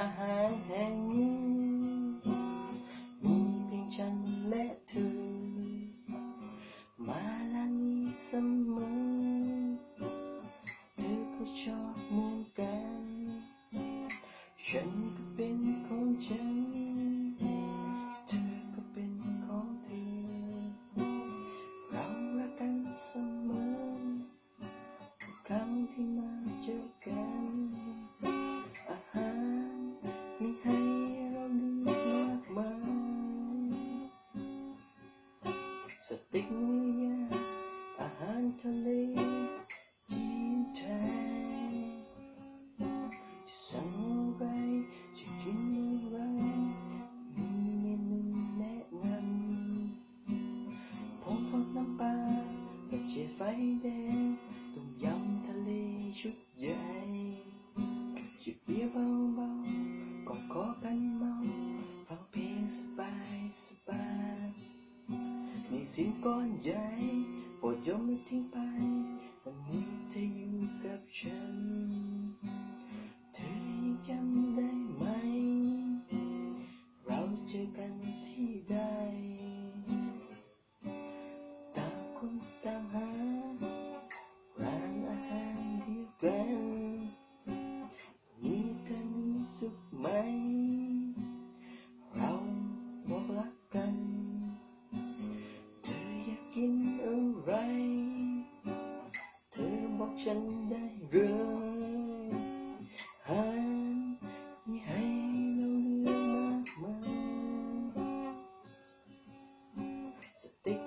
อาหารแห่งนี้ มีเพียงฉันและเธอ มาล้างอีกเสมอ เธอก็ชอบเหมือนกัน ฉัน ต็กเนื้อย่างอาหารทะเลจีนไทยจะสั่งอะไรจะกินอะไรมีเมนูแนะนำผงทอดน้ำปลาเห็ดเจียไฟแดงต้มยำทะเลชุดใหญ่จิบเบียร์เบาๆกอดคอกันิ่งก้อนใหญ่โปรดยอมไม่ทิ้งไป วันนี้เธออยู่กับฉัน เธอยังจำได้ไหม เราเจอกัน ไร เธอบอกฉันได้เลยอาหารมีให้เราเลือกมากมายสเต็ก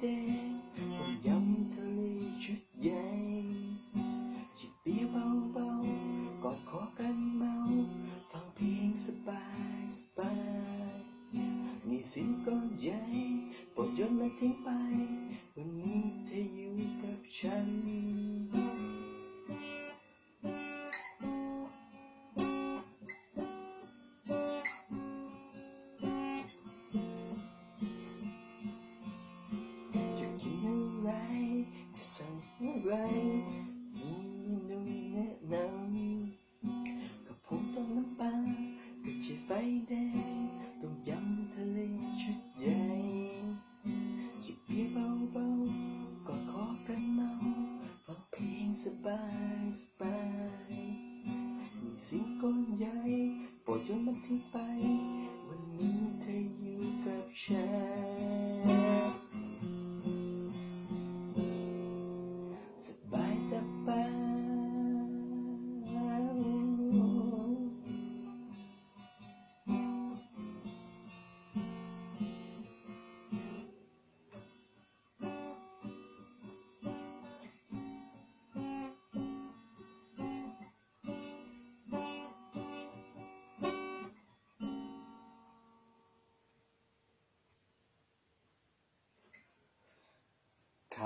แดงต้มยำทะเลชุดใหญ่จิบเบียร์เบาๆกอดคอกันเมาฟังเพลงสบายสบายนี่สิ่งก้อนใหญ่ปลดโยนมาทิ้งไป วันนี้เธออยู่กับฉัน ไรมีเมนูแนะนำกับผมต้นน้ำปลากระเทียมไฟแดงต้มยำทะเลชุดใหญ่จิบเบียร์เบาๆกอดคอกันเมาฟังเพลงสบายสบายมีสิ่งก้อนใหญ่โปรดโยนมันทิ้งไป วันนี้เธออยู่กับฉัน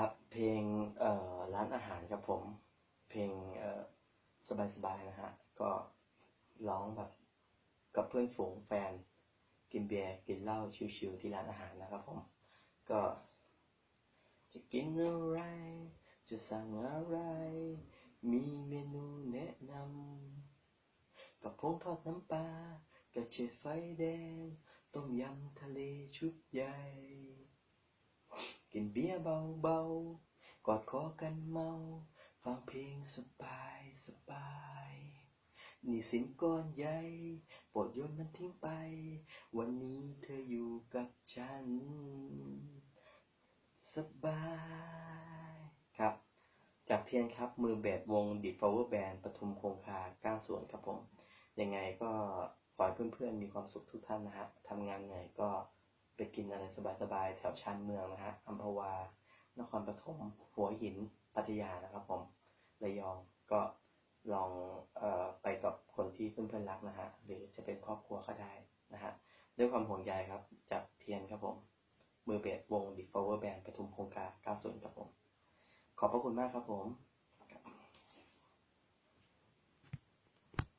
ครับ เพลงร้านอาหารครับผม เพลงสบายๆนะฮะ ก็ร้องแบบกับเพื่อนฝูงแฟน กินเบียร์กินเหล้าชิวๆที่ร้านอาหารนะครับผม ก็จะกินอะไร จะสั่งอะไร มีเมนูแนะนำกับพงทอดน้ำปลากระเทียไฟแดง ต้มยำทะเลชุดใหญ่ กินเบียร์เบาๆ กอดคอกันเมา ฟังเพลงสบายสบายนี่สินก้อนใหญ่โปรดโยนมันทิ้งไป วันนี้เธออยู่กับฉัน สบายครับ จากเทียนครับมือเบสวงดิ p พาวเวอร์แบนปทุมคงคาก้าส่วนครับผม ยังไงก็ขอให้เพื่อนๆมีความสุขทุกท่านนะฮะทำงานเหนื่อยก็ ไปกินอะไรสบายๆ แถวชานเมืองนะฮะอัมพวา นครปฐม หัวหิน พัทยานะครับผม ระยอง ก็ลองออไปกับคนที่เพื่อนๆรักนะฮะ หรือจะเป็นครอบครัวก็ได้นะฮะ ด้วยความห่วงใยครับ จากเทียนครับผม มือเบสวงดิ p พาวเวอร์แบนปทุมโครงคาร90 ครับผม ขอบพระคุณมากครับผม